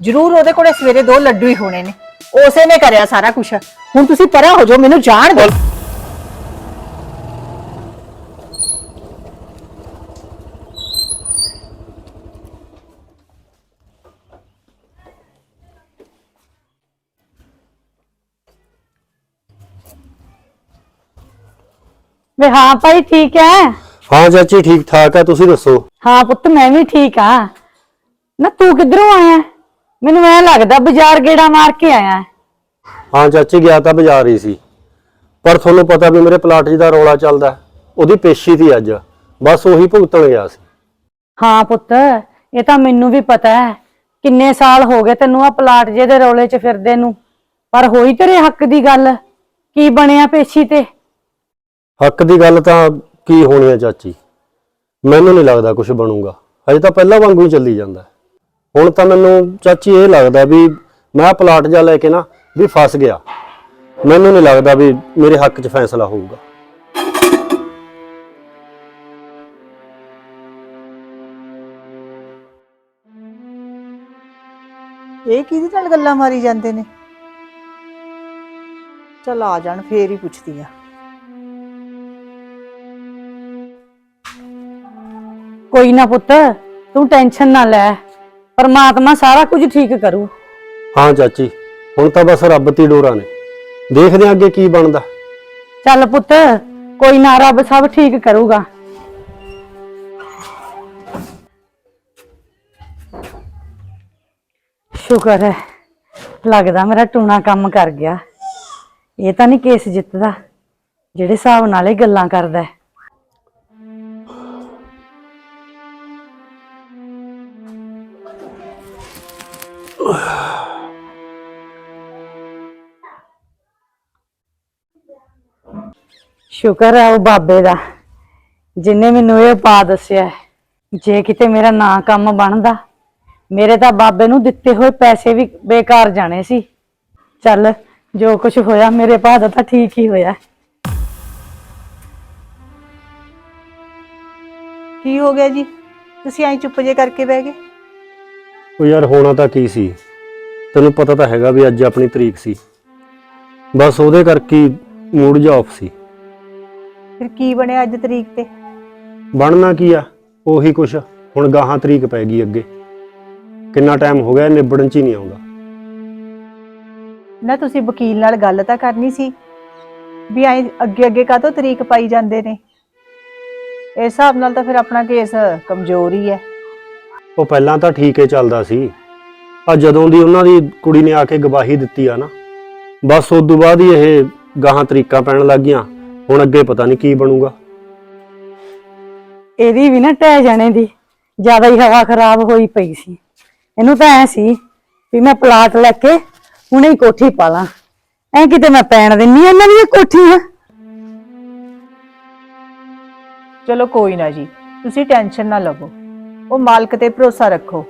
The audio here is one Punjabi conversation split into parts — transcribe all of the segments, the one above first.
ਜ਼ਰੂਰ ਉਹਦੇ ਕੋਲੇ ਸਵੇਰੇ ਦੋ ਲੱਡੂ ਹੀ ਹੋਣੇ ਨੇ। ਉਸੇ ਨੇ ਕਰਿਆ ਸਾਰਾ ਕੁਝ ਹੁਣ ਤੁਸੀਂ ਪਰਾਂ ਹੋ ਜਾਓ ਮੈਨੂੰ ਜਾਣ ਦਿਓ। ਵੇ ਹਾਂ ਭਾਈ ਠੀਕ ਹੈ ਹਾਂ ਚਾਚੀ ਠੀਕ ਠਾਕ ਆ ਤੁਸੀਂ ਦੱਸੋ? ਹਾਂ ਪੁੱਤ ਮੈਂ ਵੀ ਠੀਕ ਆ। ਨਾ ਤੂੰ ਕਿੱਧਰੋਂ ਆਇਆ? ਮੈਨੂੰ ਐ ਲੱਗਦਾ ਬਾਜ਼ਾਰ ਗੇੜਾ ਮਾਰ ਕੇ ਆਇਆ। ਹਾਂ ਚਾਚੀ ਗਿਆ ਤਾਂ ਬਾਜ਼ਾਰ ਹੀ ਸੀ। ਪਰ ਤੁਹਾਨੂੰ ਪਤਾ ਵੀ ਮੇਰੇ ਪਲਾਟ 'ਚ ਦਾ ਰੌਲਾ ਚੱਲਦਾ ਉਹਦੀ ਪੇਸ਼ੀ ਸੀ ਅੱਜ। ਬਸ ਉਹੀ ਭੁਗਤਣ ਗਿਆ ਸੀ। ਹਾਂ ਪੁੱਤ ਇਹ ਤਾਂ ਮੈਨੂੰ ਵੀ ਪਤਾ ਹੈ। ਕਿੰਨੇ ਸਾਲ ਹੋ ਗਏ ਤੈਨੂੰ ਆ ਪਲਾਟ ਜੇ ਦੇ ਰੌਲੇ 'ਚ ਫਿਰਦੇ ਨੂੰ। ਪਰ ਹੋਈ ਤੇਰੇ ਹੱਕ ਦੀ ਗੱਲ? ਕੀ ਬਣਿਆ ਪੇਸ਼ੀ ਤੇ? ਹੱਕ ਦੀ ਗੱਲ ਤਾਂ ਕੀ ਹੋਣੀ ਆ ਚਾਚੀ? ਮੈਨੂੰ ਨਹੀਂ ਲੱਗਦਾ ਕੁਝ ਬਣੂਗਾ। ਹਜੇ ਤਾਂ ਪਹਿਲਾਂ ਵਾਂਗੂ ਹੀ ਚੱਲੀ ਜਾਂਦਾ। ਹੁਣ ਤਾਂ ਮੈਨੂੰ ਚਾਚੀ ਇਹ ਲੱਗਦਾ ਵੀ ਮੈਂ ਪਲਾਟ ਜਾ ਲੈ ਕੇ ਨਾ ਵੀ ਫਸ ਗਿਆ। ਮੈਨੂੰ ਨਹੀਂ ਲੱਗਦਾ ਵੀ ਮੇਰੇ ਹੱਕ 'ਚ ਫੈਸਲਾ ਹੋਊਗਾ। ਇਹ ਕਿਹਦੇ ਨਾਲ ਗੱਲਾਂ ਮਾਰੀ ਜਾਂਦੇ ਨੇ? ਚਲ ਆ ਜਾਣ ਫੇਰ ਹੀ ਪੁੱਛਦੀ ਆ। ਕੋਈ ਨਾ ਪੁੱਤ ਤੂੰ ਟੈਨਸ਼ਨ ਨਾ ਲੈ। ਪਰਮਾਤਮਾ ਸਾਰਾ ਕੁਝ ਠੀਕ ਕਰੂ। ਹਾਂ ਚਾਚੀ ਹੁਣ ਤਾਂ ਬਸ ਰੱਬ ਤੀ ਡੋਰਾ ਨੇ। ਦੇਖਦੇ ਹਾਂ ਅੱਗੇ ਕੀ ਬਣਦਾ। ਚੱਲ ਪੁੱਤ ਕੋਈ ਨਾ ਰੱਬ ਸਭ ਠੀਕ ਕਰੂਗਾ। ਸ਼ੁਕਰ ਹੈ ਲੱਗਦਾ ਮੇਰਾ ਟੂਣਾ ਕੰਮ ਕਰ ਗਿਆ। ਇਹ ਤਾਂ ਨਹੀਂ ਕੇਸ ਜਿੱਤਦਾ ਜਿਹੜੇ ਹਿਸਾਬ ਨਾਲ ਇਹ ਗੱਲਾਂ ਕਰਦਾ ਹੈ। ਸ਼ੁਕਰ ਹੈ ਉਹ ਬਾਬੇ ਦਾ, ਜਿਨੇ ਮੈਨੂੰ ਇਹ ਪਾ ਦੱਸਿਆ ਹੈ। ਜੇ ਕਿਤੇ ਮੇਰਾ ਨਾਂ ਕੰਮ ਬਣਦਾ, ਮੇਰੇ ਤਾਂ ਬਾਬੇ ਨੂੰ ਦਿੱਤੇ ਹੋਏ ਪੈਸੇ ਵੀ ਬੇਕਾਰ ਜਾਣੇ ਸੀ। ਚੱਲ, ਜੋ ਕੁਝ ਹੋਇਆ ਮੇਰੇ ਭਾਅ ਦਾ ਤਾਂ ਠੀਕ ਹੀ ਹੋਇਆ। ਕੀ ਹੋ ਗਿਆ ਜੀ? ਤੁਸੀਂ ਐਂ ਚੁੱਪ ਜੇ ਕਰਕੇ ਬਹਿ ਗਏ? ਉਹ ਯਾਰ ਹੋਣਾ ਤਾਂ ਕੀ ਸੀ? ਤੈਨੂੰ ਪਤਾ ਤਾਂ ਹੈਗਾ ਵੀ ਅੱਜ ਆਪਣੀ ਤਰੀਕ ਸੀ। ਬਸ ਉਹਦੇ ਕਰਕੇ ਮੂਡ ਜਿਹਾ ਆਫ ਸੀ। ਫਿਰ ਕੀ ਬਣਿਆ ਅੱਜ ਤਰੀਕ ਤੇ? ਬਣਨਾ ਕੀ ਆ? ਉਹੀ ਕੁਛ। ਹੁਣ ਗਾਹਾਂ ਤਰੀਕ ਪੈ ਗਈ ਅੱਗੇ। ਕਿੰਨਾ ਟਾਈਮ ਹੋ ਗਿਆ ਨਿਬੜਨ ਚ ਹੀ ਨਹੀਂ ਆਉਂਦਾ। ਨਾ ਤੁਸੀਂ ਵਕੀਲ ਨਾਲ ਗੱਲ ਤਾਂ ਕਰਨੀ ਸੀ ਵੀ ਐਂ ਅੱਗੇ ਅੱਗੇ ਕਾਹਤੋਂ ਤਰੀਕ ਪਾਈ ਜਾਂਦੇ ਨੇ? ਇਸ ਹਿਸਾਬ ਨਾਲ ਤਾਂ ਫਿਰ ਆਪਣਾ ਕੇਸ ਕਮਜ਼ੋਰ ਹੀ ਹੈ। ਉਹ ਪਹਿਲਾਂ ਤਾਂ ਠੀਕ ਹੀ ਚੱਲਦਾ ਸੀ। ਆ ਜਦੋਂ ਦੀ ਉਹਨਾਂ ਦੀ ਕੁੜੀ ਨੇ ਆ ਕੇ ਗਵਾਹੀ ਦਿੱਤੀ ਆ ਨਾ ਬਸ ਉਸ ਤੋਂ ਬਾਅਦ ਹੀ ਇਹ ਗਾਹਾਂ ਤਰੀਕਾਂ ਪੈਣ ਲੱਗ ਗਈਆਂ। ਹੁਣ ਅੱਗੇ ਪਤਾ ਨਹੀਂ ਕੀ ਬਣੂਗਾ। ਇਹਦੀ ਵੀ ਨਾ ਟਹਿ ਜਾਣੇ ਦੀ ਜ਼ਿਆਦਾ ਹੀ ਹਵਾ ਖਰਾਬ ਹੋਈ ਪਈ ਸੀ। ਇਹਨੂੰ ਤਾਂ ਐ ਸੀ ਵੀ ਮੈਂ ਪਲਾਟ ਲੈ ਕੇ ਹੁਣੇ ਹੀ ਕੋਠੀ ਪਾ ਲਾਂ। ਐ ਕਿਤੇ ਮੈਂ ਪੈਣ ਦਿੰਨੀ ਇਹਨਾਂ ਦੀ ਇਹ ਕੋਠੀਆਂ। ਚਲੋ ਕੋਈ ਨਾ ਜੀ ਤੁਸੀਂ ਟੈਨਸ਼ਨ ਨਾ ਲਵੋ। ਉਹ ਮਾਲਕ ਤੇ ਭਰੋਸਾ ਰੱਖੋ।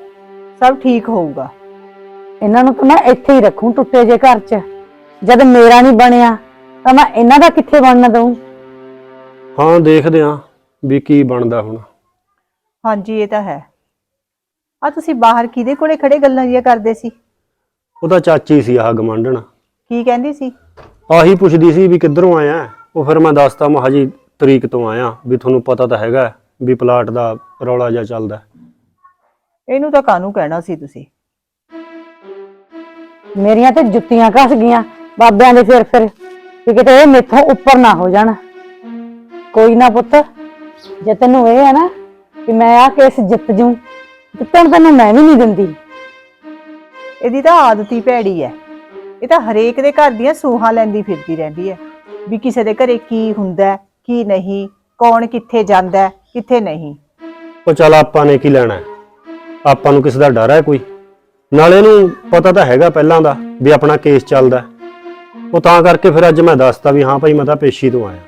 ਸਭ ਠੀਕ ਹੋਊਗਾ। ਇਹਨਾਂ ਨੂੰ ਤਾਂ ਮੈਂ ਇੱਥੇ ਹੀ ਰੱਖੂੰ ਟੁੱਟੇ ਜੇ ਘਰ 'ਚ। ਜਦ ਮੇਰਾ ਨਹੀਂ ਬਣਿਆ ਤਾਂ ਮੈਂ ਇਹਨਾਂ ਦਾ ਕਿੱਥੇ ਬਣਨ ਦਊਂ? ਹਾਂ ਦੇਖਦੇ ਆਂ ਵੀ ਕੀ ਬਣਦਾ ਹੁਣ। ਹਾਂਜੀ ਇਹ ਤਾਂ ਹੈ। ਆ ਤੁਸੀਂ ਬਾਹਰ ਕਿਹਦੇ ਕੋਲੇ ਖੜੇ ਗੱਲਾਂ ਜੀਆਂ ਕਰਦੇ ਸੀ? ਉਹਦਾ ਚਾਚੀ ਸੀ ਆਹ ਗਮੰਡਣ। ਕੀ ਕਹਿੰਦੀ ਸੀ? ਆਹੀ ਪੁੱਛਦੀ ਸੀ ਵੀ ਕਿੱਧਰੋਂ ਆਇਆ? ਉਹ ਫਿਰ ਮੈਂ ਦੱਸਤਾ ਮੈਂ ਹਜੀ ਤਰੀਕ ਤੋਂ ਆਇਆ ਵੀ ਤੁਹਾਨੂੰ ਪਤਾ ਤਾਂ ਹੈਗਾ ਵੀ ਪਲਾਟ ਦਾ ਰੌਲਾ ਜਿਹਾ ਚੱਲਦਾ। ਇਹਨੂੰ ਤਾਂ ਕਾਹਨੂੰ ਕਹਿਣਾ ਸੀ ਤੁਸੀਂ? ਮੇਰੀਆਂ ਤੇ ਜੁੱਤੀਆਂ ਘਸ ਗਈਆਂ ਬਾਬਿਆਂ ਦੇ ਫਿਰ ਫਿਰ ਕਿ ਕਿਤੇ ਇਹ ਮੇਥੋਂ ਉੱਪਰ ਨਾ ਹੋ ਜਾਣ। ਕੋਈ ਨਾ ਪੁੱਤ ਜੇ ਤੈਨੂੰ ਇਹ ਹੈ ਨਾ ਕਿ ਮੈਂ ਆ ਕੇਸ ਜਿੱਤ ਜੂ ਜਿੱਤਣ ਤੈਨੂੰ ਮੈਂ ਵੀ ਨਹੀਂ ਦਿੰਦੀ। ਇਹਦੀ ਤਾਂ ਆਦਤ ਹੀ ਭੈੜੀ ਹੈ। ਇਹ ਤਾਂ ਹਰੇਕ ਦੇ ਘਰ ਦੀਆਂ ਸੂਹਾਂ ਲੈਂਦੀ ਫਿਰਦੀ ਰਹਿੰਦੀ ਹੈ। ਵੀ ਕਿਸੇ ਦੇ ਘਰੇ ਕੀ ਹੁੰਦਾ ਹੈ, ਕੀ ਨਹੀਂ ਕੌਣ ਕਿੱਥੇ ਜਾਂਦਾ ਹੈ, ਕਿੱਥੇ ਨਹੀਂ? ਉਹ ਚੱਲ ਆਪਾਂ ਨੇ ਕੀ ਲੈਣਾ? ਹੈ? ਆਪਾਂ ਨੂੰ ਕਿਸ ਦਾ ਡਰ ਹੈ ਕੋਈ? ਨਾਲੇ ਨੂੰ ਪਤਾ ਤਾਂ ਹੈਗਾ ਪਹਿਲਾਂ ਦਾ ਵੀ ਆਪਣਾ ਕੇਸ ਚੱਲਦਾ ਹੈ। ਉਹ ਤਾਂ ਕਰਕੇ ਫਿਰ ਅੱਜ ਮੈਂ ਦੱਸਤਾ ਵੀ ਹਾਂ ਭਾਈ ਮੈਂ ਤਾਂ ਪੇਸ਼ੀ ਤੋਂ ਆਇਆ।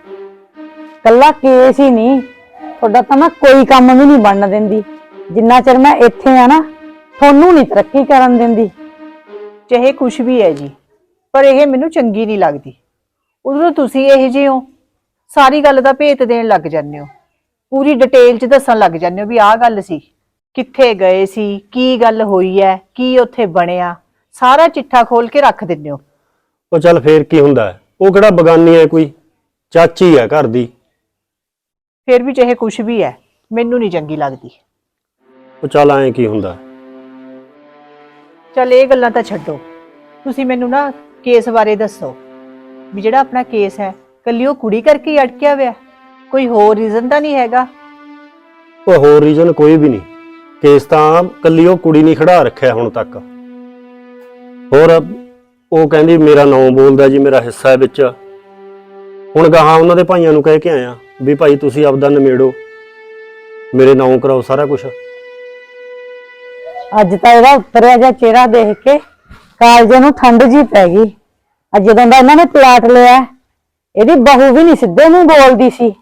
ਕੱਲਾ ਕੇਸ ਹੀ ਨਹੀਂ। ਤੁਹਾਡਾ ਤਾਂ ਮੈਂ ਕੋਈ ਕੰਮ ਵੀ ਨਹੀਂ ਬਣਨ ਦਿੰਦੀ। ਜਿੰਨਾ ਚਿਰ ਮੈਂ ਇੱਥੇ ਆ ਨਾ ਤੁਹਾਨੂੰ ਨਹੀਂ ਤਰੱਕੀ ਕਰਨ ਦਿੰਦੀ। ਚਾਹੇ ਕੁਛ ਵੀ ਹੈ ਜੀ ਪਰ ਇਹ ਮੈਨੂੰ ਚੰਗੀ ਨਹੀਂ ਲੱਗਦੀ। ਉਦੋਂ ਤੁਸੀਂ ਇਹ ਜਿਹੇ ਹੋ ਸਾਰੀ ਗੱਲ ਦਾ ਭੇਤ ਦੇਣ ਲੱਗ ਜਾਂਦੇ ਹੋ। ਪੂਰੀ ਡਿਟੇਲ ਚ ਦੱਸਣ ਲੱਗ ਜਾਂਦੇ ਹੋ ਵੀ ਆਹ ਗੱਲ ਸੀ। ਕਿੱਥੇ ਗਏ ਸੀ ਕੀ ਗੱਲ ਹੋਈ ਹੈ ਕੀ ਉੱਥੇ ਬਣਿਆ ਸਾਰਾ ਚਿੱਠਾ ਖੋਲ ਕੇ ਰੱਖ ਦਿੰਦੇ ਹੋ। ਉਹ ਚੱਲ ਫੇਰ ਕੀ ਹੁੰਦਾ ਹੈ? ਉਹ ਕਿਹੜਾ ਬਗਾਨੀ ਹੈ ਕੋਈ? ਚਾਚੀ ਹੈ ਘਰ ਦੀ। ਫਿਰ ਵੀ ਚਾਹੇ ਕੁਝ ਵੀ ਹੈ ਮੈਨੂੰ ਨਹੀਂ ਚੰਗੀ ਲੱਗਦੀ। ਉਹ ਚੱਲ ਐਂ ਕੀ ਹੁੰਦਾ? ਹੈ? ਚੱਲ ਇਹ ਗੱਲਾਂ ਤਾਂ ਛੱਡੋ। ਤੁਸੀਂ ਮੈਨੂੰ ਨਾ ਕੇਸ ਬਾਰੇ ਦੱਸੋ। ਵੀ ਜਿਹੜਾ ਆਪਣਾ ਕੇਸ ਹੈ ਕੱਲੀ ਉਹ ਕੁੜੀ ਕਰਕੇ ਹੀ ਅਟਕਿਆ ਹੋਇਆ। ਕੋਈ ਹੋਰ ਰੀਜ਼ਨ ਤਾਂ ਨਹੀਂ ਹੈਗਾ? ਉਹ ਹੋਰ ਰੀਜ਼ਨ ਕੋਈ ਵੀ ਨਹੀਂ। ਕੇਸ ਤਾਂ ਕੱਲੀ ਉਹ ਕੁੜੀ ਨਹੀਂ ਖੜਾ ਰੱਖਿਆ ਹੁਣ ਤੱਕ। ਹੋਰ ਉਹ ਕਹਿੰਦੀ ਮੇਰਾ ਨਾਮ ਬੋਲਦਾ ਜੀ ਮੇਰਾ ਹਿੱਸਾ ਹੈ ਵਿੱਚ। ਹੁਣ ਗਾਹਾਂ ਉਹਨਾਂ ਦੇ ਭਾਈਆਂ ਨੂੰ ਕਹਿ ਕੇ ਆਇਆ ਵੀ ਭਾਈ ਤੁਸੀਂ ਆਪਦਾ ਨਿਮੇੜੋ। ਮੇਰੇ ਨਾਮ ਕਰਾਓ ਸਾਰਾ ਕੁਝ ਅੱਜ ਤਾਂ ਇਹਦਾ ਉਤਰਿਆ ਜਿਹਾ ਚਿਹਰਾ ਦੇਖ ਕੇ ਕਾਲਜੇ ਨੂੰ ਠੰਡ ਜੀ ਪੈ ਗਈ। ਅੱਜ ਜਦੋਂ ਦਾ ਇਹਨਾਂ ਨੇ ਪਲਾਟ ਲਿਆ ਇਹਦੀ ਬਹੂ ਵੀ ਨਹੀਂ ਸਿੱਧੇ ਮੂੰਹ ਬੋਲਦੀ ਸੀ।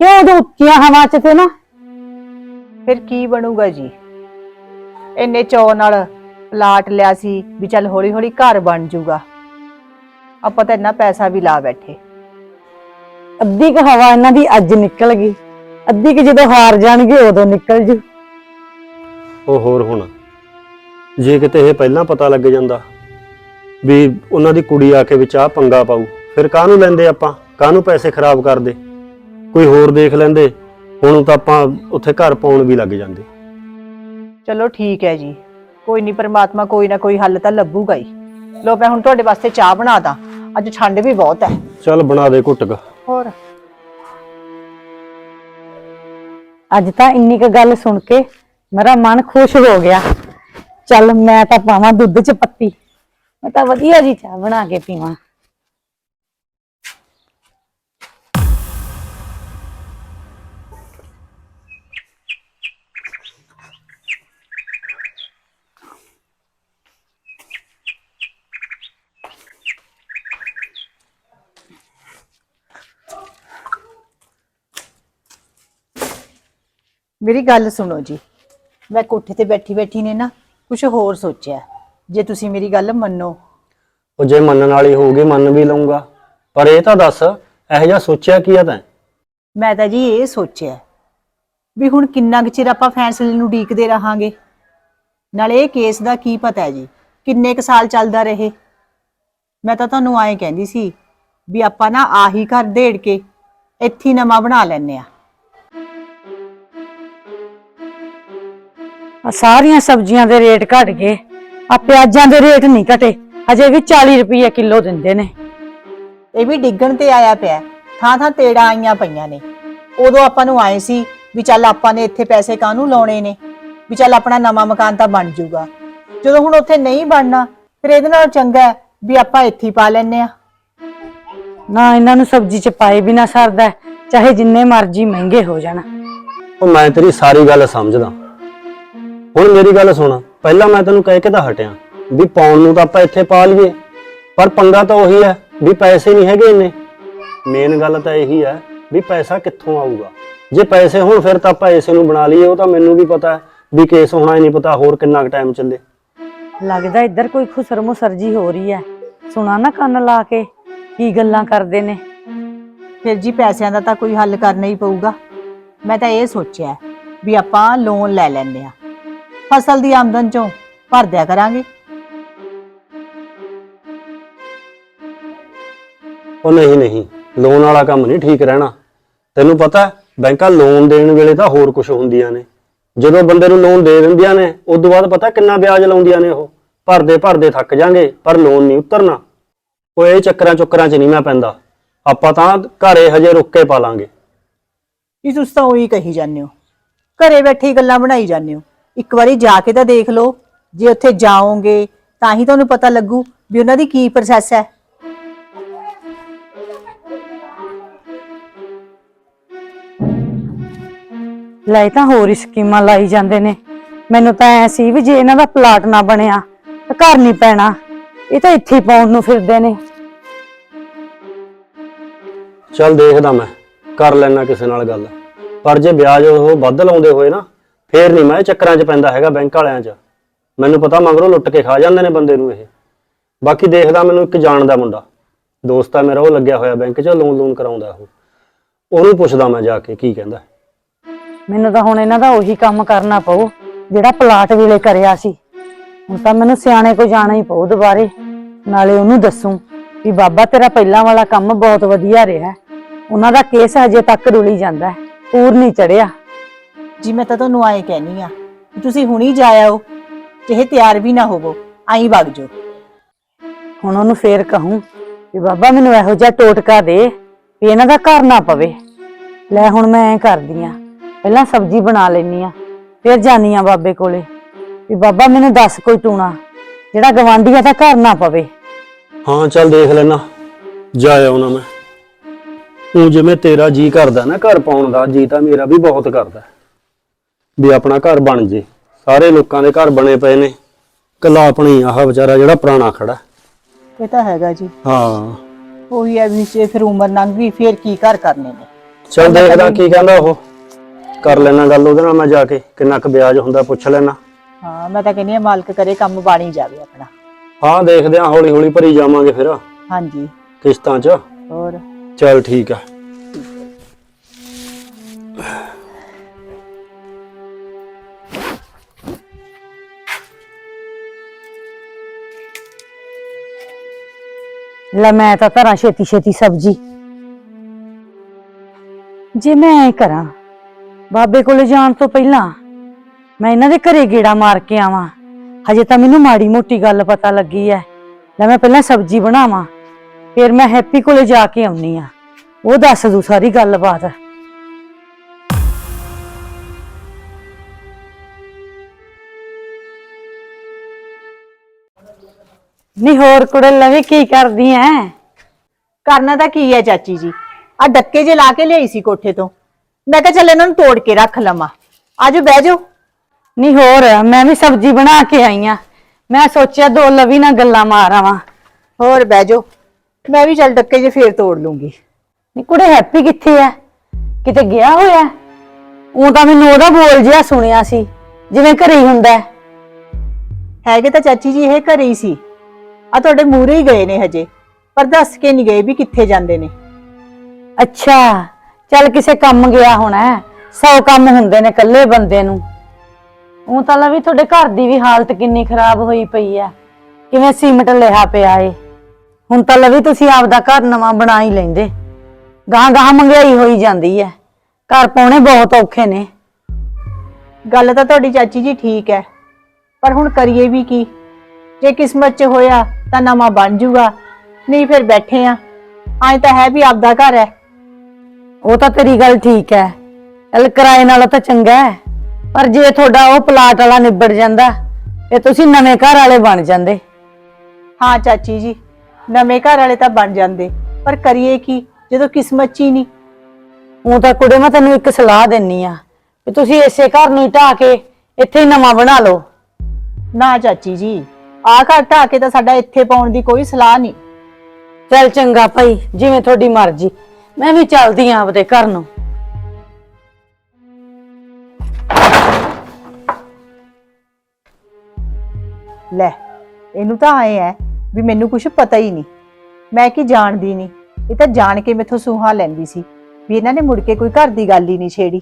ਕਿਉਂ ਉਹਦੇ ਉੱਚੀਆਂ ਹਵਾ 'ਚ ਤੇ ਨਾ? ਫਿਰ ਕੀ ਬਣੂਗਾ ਜੀ? ਇੰਨੇ ਚੌ ਨਾਲ ਪਲਾਟ ਲਿਆ ਸੀ ਵੀ ਚੱਲ ਹੌਲੀ ਹੌਲੀ ਘਰ ਬਣ ਜਾਊਗਾ ਆਪਾਂ ਤਾਂ ਇੰਨਾ ਪੈਸਾ ਵੀ ਲਾ ਬੈਠੇ। ਅੱਧੀ ਕੁ ਹਵਾ ਇਹਨਾਂ ਦੀ ਅੱਜ ਨਿਕਲ ਗਈ। ਅੱਧੀ ਕੁ ਜਦੋਂ ਹਾਰ ਜਾਣਗੇ ਉਦੋਂ ਨਿਕਲ ਜੂ। ਉਹ ਹੋਰ ਹੁਣ ਜੇ ਕਿਤੇ ਇਹ ਪਹਿਲਾਂ ਪਤਾ ਲੱਗ ਜਾਂਦਾ ਵੀ ਉਹਨਾਂ ਦੀ ਕੁੜੀ ਆ ਕੇ ਵਿੱਚ ਆ ਪੰਗਾ ਪਾਊ ਫਿਰ ਕਾਹਨੂੰ ਲੈਂਦੇ ਆਪਾਂ? ਕਾਹਨੂੰ ਪੈਸੇ ਖਰਾਬ ਕਰਦੇ? ਕੋਈ ਹੋਰ ਦੇਖ ਲੈਂਦੇ ਹੁਣ ਤਾਂ ਆਪਾਂ ਉੱਥੇ ਘਰ ਪਾਉਣ ਵੀ ਲੱਗ ਜਾਂਦੇ। ਚਲੋ ਠੀਕ ਹੈ ਜੀ। ਕੋਈ ਨਹੀਂ ਪਰਮਾਤਮਾ ਕੋਈ ਨਾ ਕੋਈ ਹੱਲ ਤਾਂ ਲੱਭੂਗਾ ਹੀ। ਲੋ ਮੈਂ ਹੁਣ ਤੁਹਾਡੇ ਵਾਸਤੇ ਚਾਹ ਬਣਾ ਦਾਂ। ਅੱਜ ਠੰਡ ਵੀ ਬਹੁਤ ਹੈ। ਚੱਲ ਬਣਾ ਦੇ ਘੁੱਟਕ ਹੋਰ? ਅੱਜ ਤਾਂ ਇੰਨੀ ਕੁ ਗੱਲ ਸੁਣ ਕੇ ਮੇਰਾ ਮਨ ਖੁਸ਼ ਹੋ ਗਿਆ। ਚੱਲ ਮੈਂ ਤਾਂ ਪਾਵਾਂ ਦੁੱਧ 'ਚ ਪੱਤੀ। ਮੈਂ ਤਾਂ ਵਧੀਆ ਜੀ ਚਾਹ ਬਣਾ ਕੇ ਪੀਵਾਂ। ਮੇਰੀ ਗੱਲ ਸੁਣੋ ਜੀ। ਮੈਂ ਕੋਠੇ ਤੇ ਬੈਠੀ ਬੈਠੀ ਨੇ ਨਾ ਕੁਝ ਹੋਰ ਸੋਚਿਆ। ਜੇ ਤੁਸੀਂ ਮੇਰੀ ਗੱਲ ਮੰਨੋ। ਉਹ ਜੇ ਮੰਨਣ ਵਾਲੀ ਹੋਊਗੀ ਮੰਨ ਵੀ ਲਊਂਗਾ। ਪਰ ਇਹ ਤਾਂ ਦੱਸ ਇਹੋ ਜਿਹਾ ਸੋਚਿਆ ਕੀ ਆ ਤੈਂ? ਮੈਂ ਤਾਂ ਜੀ ਇਹ ਸੋਚਿਆ ਵੀ ਹੁਣ ਕਿੰਨਾ ਕੁ ਚਿਰ ਆਪਾਂ ਫੈਸਲੇ ਨੂੰ ਢੀਕਦੇ ਰਹਾਂਗੇ। ਨਾਲੇ ਇਹ ਕੇਸ ਦਾ ਕੀ ਪਤਾ ਹੈ ਜੀ? ਕਿੰਨੇ ਕੁ ਸਾਲ ਚੱਲਦਾ ਰਹੇ? ਮੈਂ ਤਾਂ ਤੁਹਾਨੂੰ ਐਂ ਕਹਿੰਦੀ ਸੀ ਵੀ ਆਪਾਂ ਨਾ ਆਹੀ ਘਰ ਢੇੜ ਕੇ ਇੱਥੇ ਹੀ ਨਵਾਂ ਬਣਾ ਲੈਨੇ ਆ ਆ ਸਾਰੀਆਂ ਸਬਜ਼ੀਆਂ ਦੇ ਰੇਟ ਘਟ ਗਏ। ਆ ਪਿਆਜ਼ਾਂ ਦੇ ਰੇਟ ਨਹੀਂ ਘਟੇ। ਅਜੇ ਵੀ 40 ਰੁਪਏ ਕਿਲੋ ਦਿੰਦੇ ਨੇ। ਇਹ ਵੀ ਡਿੱਗਣ ਤੇ ਆਇਆ ਪਿਆ ਥਾਂ ਥਾਂ ਤੇੜਾਂ ਆਈਆਂ ਪਈਆਂ ਨੇ। ਉਦੋਂ ਆਪਾਂ ਨੂੰ ਆਏ ਸੀ ਵੀ ਚੱਲ ਆਪਾਂ ਨੇ ਇੱਥੇ ਪੈਸੇ ਕਾਹਨੂੰ ਲਾਉਣੇ ਨੇ? ਵੀ ਚੱਲ ਆਪਣਾ ਨਵਾਂ ਮਕਾਨ ਤਾਂ ਬਣ ਜਾਊਗਾ। ਜਦੋਂ ਹੁਣ ਉੱਥੇ ਨਹੀਂ ਬਣਨਾ ਫਿਰ ਇਹਦੇ ਨਾਲ ਚੰਗਾ ਹੈ ਵੀ ਆਪਾਂ ਇੱਥੇ ਹੀ ਪਾ ਲੈਨੇ ਆ ਨਾ ਇਹਨਾਂ ਨੂੰ ਸਬਜ਼ੀ 'ਚ ਪਾਏ ਬਿਨਾ ਸਰਦਾ ਹੈ, ਚਾਹੇ ਜਿੰਨੇ ਮਰਜ਼ੀ ਮਹਿੰਗੇ ਹੋ ਜਾਣ। ਉਹ ਮੈਂ ਤੇਰੀ ਸਾਰੀ ਗੱਲ ਸਮਝਦਾ। ਹੁਣ ਮੇਰੀ ਗੱਲ ਸੁਣ ਪਹਿਲਾਂ ਮੈਂ ਤੈਨੂੰ ਕਹਿ ਕੇ ਤਾਂ ਹਟਿਆ ਵੀ ਪਾਉਣ ਨੂੰ ਤਾਂ ਆਪਾਂ ਇੱਥੇ ਪਾ ਲਈਏ ਪਰ ਪੰਗਾ ਤਾਂ ਉਹੀ ਹੈ ਵੀ ਪੈਸੇ ਨਹੀਂ ਹੈਗੇ ਇੰਨੇ। ਮੇਨ ਗੱਲ ਤਾਂ ਇਹੀ ਹੈ ਵੀ ਪੈਸਾ ਕਿੱਥੋਂ ਆਊਗਾ। ਜੇ ਪੈਸੇ ਹੋਣ ਫਿਰ ਤਾਂ ਆਪਾਂ ਇਸੇ ਨੂੰ ਬਣਾ ਲਈਏ ਉਹ ਤਾਂ ਮੈਨੂੰ ਵੀ ਪਤਾ ਹੈ ਵੀ ਕੇਸ ਹੋਣਾ ਹੀ ਨਹੀਂ ਪਤਾ ਹੋਰ ਕਿੰਨਾ ਕੁ ਟਾਈਮ ਚੱਲੇ। ਲੱਗਦਾ ਇੱਧਰ ਕੋਈ ਖੁਸਰ ਮੁਸਰ ਜੀ ਹੋ ਰਹੀ ਹੈ। ਸੁਣਾ ਨਾ ਕੰਨ ਲਾ ਕੇ ਕੀ ਗੱਲਾਂ ਕਰਦੇ ਨੇ। ਫਿਰ ਜੀ ਪੈਸਿਆਂ ਦਾ ਤਾਂ ਕੋਈ ਹੱਲ ਕਰਨਾ ਹੀ ਪਊਗਾ। ਮੈਂ ਤਾਂ ਇਹ ਸੋਚਿਆ ਵੀ ਆਪਾਂ ਲੋਨ ਲੈ ਲੈਨੇ ਆ ਫਸਲ ਦੀ ਆਮਦਨ ਚੋਂ ਭਰ ਦਿਆ ਕਰਾਂਗੇ। ਉਹ ਨਹੀਂ ਨਹੀਂ ਲੋਨ ਵਾਲਾ ਕੰਮ ਨਹੀਂ ਠੀਕ ਰਹਿਣਾ। ਤੈਨੂੰ ਪਤਾ ਬੈਂਕਾਂ ਲੋਨ ਦੇਣ ਵੇਲੇ ਤਾਂ ਹੋਰ ਕੁਝ ਹੁੰਦੀਆਂ ਨੇ। ਜਦੋਂ ਬੰਦੇ ਨੂੰ ਲੋਨ ਦੇ ਦਿੰਦੀਆਂ ਨੇ ਉਸ ਤੋਂ ਬਾਅਦ ਪਤਾ ਕਿੰਨਾ ਵਿਆਜ ਲਾਉਂਦੀਆਂ ਨੇ ਉਹ। ਭਰਦੇ ਭਰਦੇ ਥੱਕ ਜਾਾਂਗੇ ਪਰ ਲੋਨ ਨਹੀਂ ਉਤਰਨਾ। ਉਹ ਇਹ ਚੱਕਰਾਂ ਚੁੱਕਰਾਂ 'ਚ ਨਹੀਂ ਮੈਂ ਪੈਂਦਾ। ਆਪਾਂ ਤਾਂ ਘਰੇ ਹਜੇ ਰੁੱਕ ਕੇ ਪਾ ਲਾਂਗੇ ਇਹ ਤੁਸੀਂ ਤਾਂ ਉਹੀ ਕਹੀ ਜਾਂਦੇ ਹੋ। ਘਰੇ ਬੈਠੇ ਗੱਲਾਂ ਬਣਾਈ ਜਾਂਦੇ ਹੋ। ਇੱਕ ਵਾਰੀ ਜਾ ਕੇ ਤਾਂ ਦੇਖ ਲਓ ਜੇ ਉੱਥੇ ਜਾਓਗੇ ਤਾਂ ਹੀ ਤੁਹਾਨੂੰ ਪਤਾ ਲੱਗੂ ਵੀ ਉਹਨਾਂ ਦੀ ਕੀ ਪ੍ਰੋਸੈਸ ਹੈ। ਲੈ ਤਾਂ ਹੋਰ ਹੀ ਸਕੀਮਾਂ ਲਾਈ ਜਾਂਦੇ ਨੇ। ਮੈਨੂੰ ਤਾਂ ਐ ਸੀ ਵੀ ਜੇ ਇਹਨਾਂ ਦਾ ਪਲਾਟ ਨਾ ਬਣਿਆ ਤਾਂ ਘਰ ਨਹੀਂ ਪੈਣਾ। ਇਹ ਤਾਂ ਇੱਥੇ ਹੀ ਪਾਉਣ ਨੂੰ ਫਿਰਦੇ ਨੇ। ਚੱਲ ਦੇਖਦਾ ਮੈਂ ਕਰ ਲੈਣਾ ਕਿਸੇ ਨਾਲ ਗੱਲ। ਪਰ ਜੇ ਵਿਆਜ ਉਹ ਵੱਧ ਲਾਉਂਦੇ ਹੋਏ ਨਾ ਫੇਰ ਨਹੀਂ ਮੈਂ ਚੱਕਰਾਂ 'ਚ ਪੈਂਦਾ ਹੈਗਾ ਬੈਂਕ ਵਾਲਿਆਂ 'ਚ। ਮੈਨੂੰ ਪਤਾ ਮਗਰੋਂ ਲੁੱਟ ਕੇ ਖਾ ਜਾਂਦੇ ਨੇ ਬੰਦੇ ਨੂੰ ਇਹ। ਬਾਕੀ ਦੇਖਦਾ ਮੈਨੂੰ ਇੱਕ ਜਾਣਦਾ ਮੁੰਡਾ। ਦੋਸਤ ਆ ਮੇਰਾ, ਉਹ ਲੱਗਿਆ ਹੋਇਆ ਬੈਂਕ 'ਚ ਲੋਨ ਲੋਨ ਕਰਾਉਂਦਾ ਉਹ। ਉਹਨੂੰ ਪੁੱਛਦਾ ਮੈਂ ਜਾ ਕੇ ਕੀ ਕਹਿੰਦਾ। ਮੈਨੂੰ ਤਾਂ ਹੁਣ ਇਹਨਾਂ ਦਾ ਉਹੀ ਕੰਮ ਕਰਨਾ ਪਊ, ਜਿਹੜਾ ਪਲਾਟ ਵੇਲੇ ਕਰਿਆ ਸੀ। ਹੁਣ ਤਾਂ ਮੈਨੂੰ ਸਿਆਣੇ ਕੋ ਜਾਣਾ ਹੀ ਪਊ ਦੁਬਾਰੇ। ਨਾਲੇ ਉਹਨੂੰ ਦੱਸੂ ਵੀ ਬਾਬਾ, ਤੇਰਾ ਪਹਿਲਾਂ ਵਾਲਾ ਕੰਮ ਬਹੁਤ ਵਧੀਆ ਰਿਹਾ। ਉਹਨਾਂ ਦਾ ਕੇਸ ਅਜੇ ਤੱਕ ਰੁਲੀ ਜਾਂਦਾ ਪੂਰ ਨਹੀਂ ਚੜਿਆ। ਜੀ ਮੈਂ ਤਾਂ ਤੁਹਾਨੂੰ ਆਏ ਕਹਿਨੀ ਆ ਕਿ ਤੁਸੀਂ ਹੁਣੀ ਜਾ ਆਓ ਚਾਹੇ ਤਿਆਰ ਵੀ ਨਾ ਹੋਵੋ ਆਈ ਵਗ ਜਾਓ। ਹੁਣ ਉਹਨੂੰ ਫੇਰ ਕਹੂੰ ਵੀ ਬਾਬਾ ਮੈਨੂੰ ਇਹੋ ਜਿਹਾ ਟੋਟਕਾ ਦੇ ਵੀ ਇਹਨਾਂ ਦਾ ਘਰ ਨਾ ਪਵੇ। ਲੈ ਹੁਣ ਮੈਂ ਐ ਕਰਦੀ ਆ ਪਹਿਲਾਂ ਸਬਜ਼ੀ ਬਣਾ ਲੈਣੀ ਆ ਫਿਰ ਜਾਨੀ ਆ ਬਾਬੇ ਕੋਲੇ। ਵੀ ਬਾਬਾ ਮੈਨੂੰ ਦੱਸ ਕੋਈ ਟੂਣਾ ਜਿਹੜਾ ਗਵਾਂਢੀਆਂ ਦਾ ਘਰ ਨਾ ਪਵੇ। ਹਾਂ ਚੱਲ ਦੇਖ ਲੈਣਾ ਜਾ ਆਉਣਾ ਮੈਂ। ਉਹ ਜਿਵੇਂ ਤੇਰਾ ਜੀ ਕਰਦਾ ਨਾ ਘਰ ਪਾਉਣ ਦਾ ਜੀ ਤਾਂ ਮੇਰਾ ਵੀ ਬਹੁਤ ਕਰਦਾ। ਵੀ ਆਪਣਾ ਘਰ ਬਣ ਜੇ। ਸਾਰੇ ਲੋਕਾਂ ਦੇ ਘਰ ਬਣੇ ਪਏ ਨੇ। ਕੱਲਾ ਆਪਣੀ ਆਹ ਵਿਚਾਰਾ ਜਿਹੜਾ ਪੁਰਾਣਾ ਖੜਾ। ਇਹ ਤਾਂ ਹੈਗਾ ਜੀ। ਹਾਂ। ਉਹੀ ਹੈ ਵੀ ਜੇ ਫਿਰ ਉਮਰ ਲੰਘ ਗਈ ਫਿਰ ਕੀ ਘਰ ਕਰਨੇ ਨੇ? ਚੱਲ ਦੇਖਦਾ ਕੀ ਕਹਿੰਦਾ ਉਹ। ਕਰ ਲੈਣਾ ਗੱਲ ਉਹਦੇ ਨਾਲ ਮੈਂ ਜਾ ਕੇ ਕਿੰਨਾ ਕੁ ਵਿਆਜ ਹੁੰਦਾ ਪੁੱਛ ਲੈਣਾ। ਹਾਂ ਮੈਂ ਤਾਂ ਕਹਿੰਦੀ ਆ ਮਾਲਕ ਕਰੇ ਕੰਮ ਬਾਣੀ ਜਾਵੇ ਆਪਣਾ। ਹਾਂ ਦੇਖਦੇ ਹਾਂ ਹੌਲੀ ਹੌਲੀ ਭਰੀ ਜਾਵਾਂਗੇ ਫਿਰ। ਹਾਂਜੀ। ਕਿਸ਼ਤਾਂ 'ਚ। ਹੋਰ? ਚੱਲ ਠੀਕ ਆ। ਲੈ ਮੈਂ ਤਾਂ ਧਰਾਂ ਛੇਤੀ ਛੇਤੀ ਸਬਜ਼ੀ। ਜੇ ਮੈਂ ਐ ਕਰਾਂ, ਬਾਬੇ ਕੋਲੇ ਜਾਣ ਤੋਂ ਪਹਿਲਾਂ ਮੈਂ ਇਹਨਾਂ ਦੇ ਘਰੇ ਗੇੜਾ ਮਾਰ ਕੇ ਆਵਾਂ। ਹਜੇ ਤਾਂ ਮੈਨੂੰ ਮਾੜੀ ਮੋਟੀ ਗੱਲ ਪਤਾ ਲੱਗੀ ਐ। ਲੈ ਮੈਂ ਪਹਿਲਾਂ ਸਬਜ਼ੀ ਬਣਾਵਾਂ, ਫਿਰ ਮੈਂ ਹੈਪੀ ਕੋਲੇ ਜਾ ਕੇ ਆਉਣੀ ਆ। ਉਹ ਦੱਸ ਦੂ ਸਾਰੀ ਗੱਲਬਾਤ। ਨੀ, ਹੋਰ ਕੁੜੇ ਲਵੇ ਕੀ ਕਰਦੀ ਐ? ਕਰਨਾ ਤਾਂ ਕੀ ਹੈ ਚਾਚੀ ਜੀ? ਆ ਡੱਕੇ ਜੇ ਲਾ ਕੇ ਲਿਆਈ ਸੀ ਕੋਠੇ ਤੋਂ। ਮੈਂ ਕਿਹਾ ਚੱਲ ਇਹਨਾਂ ਨੂੰ ਤੋੜ ਕੇ ਰੱਖ ਲਵਾਂ। ਆਜੋ ਬਹਿ ਜਾਓ। ਨੀ, ਹੋਰ, ਮੈਂ ਵੀ ਸਬਜ਼ੀ ਬਣਾ ਕੇ ਆਈ ਆ। ਮੈਂ ਸੋਚਿਆ ਦੋ ਲਵੀ ਨਾਲ ਗੱਲਾਂ ਮਾਰ ਆਵਾਂ। ਹੋਰ ਬਹਿ ਜਾਓ। ਮੈਂ ਵੀ ਚੱਲ ਡੱਕੇ ਜੇ ਫੇਰ ਤੋੜ ਲੂੰਗੀ। ਨੀ, ਕੁੜੇ, ਹੈਪੀ ਕਿੱਥੇ ਆ ਕਿਤੇ ਗਿਆ ਹੋਇਆ? ਉਹ ਤਾਂ ਮੈਨੂੰ ਉਹਦਾ ਬੋਲ ਜਿਹਾ ਸੁਣਿਆ ਸੀ। ਜਿਵੇਂ ਘਰੇ ਹੀ ਹੁੰਦਾ ਹੈ। ਹੈਗੇ ਤਾਂ ਚਾਚੀ ਜੀ ਇਹ ਘਰੇ ਹੀ ਸੀ। ਆ ਤੁਹਾਡੇ ਮੂਹਰੇ ਹੀ ਗਏ ਨੇ ਹਜੇ ਪਰ ਦੱਸ ਕੇ ਨਹੀਂ ਗਏ ਵੀ ਕਿੱਥੇ ਜਾਂਦੇ ਨੇ। ਅੱਛਾ ਚੱਲ ਕਿਸੇ ਕੰਮ ਗਿਆ ਹੋਣਾ। ਸੌ ਕੰਮ ਹੁੰਦੇ ਨੇ ਇਕੱਲੇ ਬੰਦੇ ਨੂੰ। ਉਹ ਤਾਂ ਲਵੀ ਤੁਹਾਡੇ ਘਰ ਦੀ ਵੀ ਹਾਲਤ ਕਿੰਨੀ ਖਰਾਬ ਹੋਈ ਪਈ ਆ ਕਿਵੇਂ ਸੀਮਟ ਲਿਆ ਪਿਆ ਏ। ਹੁਣ ਤਾਂ ਲਵੀ ਤੁਸੀਂ ਆਪਦਾ ਘਰ ਨਵਾਂ ਬਣਾ ਹੀ ਲੈਂਦੇ ਗਾਂ ਗਾਂ ਮਹਿੰਗਾਈ ਹੋਈ ਜਾਂਦੀ ਹੈ ਘਰ ਪਾਉਣੇ ਬਹੁਤ ਔਖੇ ਨੇ। ਗੱਲ ਤਾਂ ਤੁਹਾਡੀ ਚਾਚੀ ਜੀ ਠੀਕ ਹੈ ਪਰ ਹੁਣ ਕਰੀਏ ਵੀ ਕੀ ਜੇ ਕਿਸਮਤ 'ਚ ਹੋਇਆ ਤਾਂ ਨਵਾਂ ਬਣ ਜੂਗਾ। ਨਹੀਂ ਫਿਰ ਬੈਠੇ ਆ। ਐਂ ਤਾਂ ਹੈ ਵੀ ਆਪਦਾ ਘਰ ਹੈ। ਉਹ ਤਾਂ ਤੇਰੀ ਗੱਲ ਠੀਕ ਹੈ। ਚੱਲ ਕਿਰਾਏ ਨਾਲੋਂ ਤਾਂ ਚੰਗਾ ਹੈ। ਪਰ ਜੇ ਤੁਹਾਡਾ ਉਹ ਪਲਾਟ ਵਾਲਾ ਨਿਬੜ ਜਾਂਦਾ ਇਹ ਤੁਸੀਂ ਨਵੇਂ ਘਰ ਵਾਲੇ ਬਣ ਜਾਂਦੇ। ਹਾਂ ਚਾਚੀ ਜੀ ਨਵੇਂ ਘਰ ਵਾਲੇ ਤਾਂ ਬਣ ਜਾਂਦੇ। ਪਰ ਕਰੀਏ ਕੀ? ਜਦੋਂ ਕਿਸਮਤ 'ਚ ਹੀ ਨਹੀਂ। ਉਹ ਤਾਂ ਕੁੜੇ ਮੈਂ ਤੈਨੂੰ ਇੱਕ ਸਲਾਹ ਦਿੰਨੀ ਆ ਕਿ ਤੁਸੀਂ ਇਸੇ ਘਰ ਨੂੰ ਹੀ ਢਾਹ ਕੇ ਇੱਥੇ ਹੀ ਨਵਾਂ ਬਣਾ ਲਓ। ਨਾ ਚਾਚੀ ਜੀ ਆ ਘਰ ਢਾਹ ਕੇ ਤਾਂ ਸਾਡਾ ਇੱਥੇ ਪਾਉਣ ਦੀ ਕੋਈ ਸਲਾਹ ਨਹੀਂ। ਚੱਲ ਚੰਗਾ ਭਾਈ ਜਿਵੇਂ ਤੁਹਾਡੀ ਮਰਜ਼ੀ। ਮੈਂ ਵੀ ਚੱਲਦੀ ਆਂ ਆਪਦੇ ਘਰ ਨੂੰ। ਲੈ ਇਹਨੂੰ ਤਾਂ ਆਏ ਐ ਵੀ ਮੈਨੂੰ ਕੁਝ ਪਤਾ ਹੀ ਨਹੀਂ। ਮੈਂ ਕੀ ਜਾਣਦੀ ਨਹੀਂ। ਇਹ ਤਾਂ ਜਾਣ ਕੇ ਮੈਥੋਂ ਸੂਹਾ ਲੈਂਦੀ ਸੀ ਵੀ ਇਹਨਾਂ ਨੇ ਮੁੜ ਕੇ ਕੋਈ ਘਰ ਦੀ ਗੱਲ ਹੀ ਨਹੀਂ ਛੇੜੀ।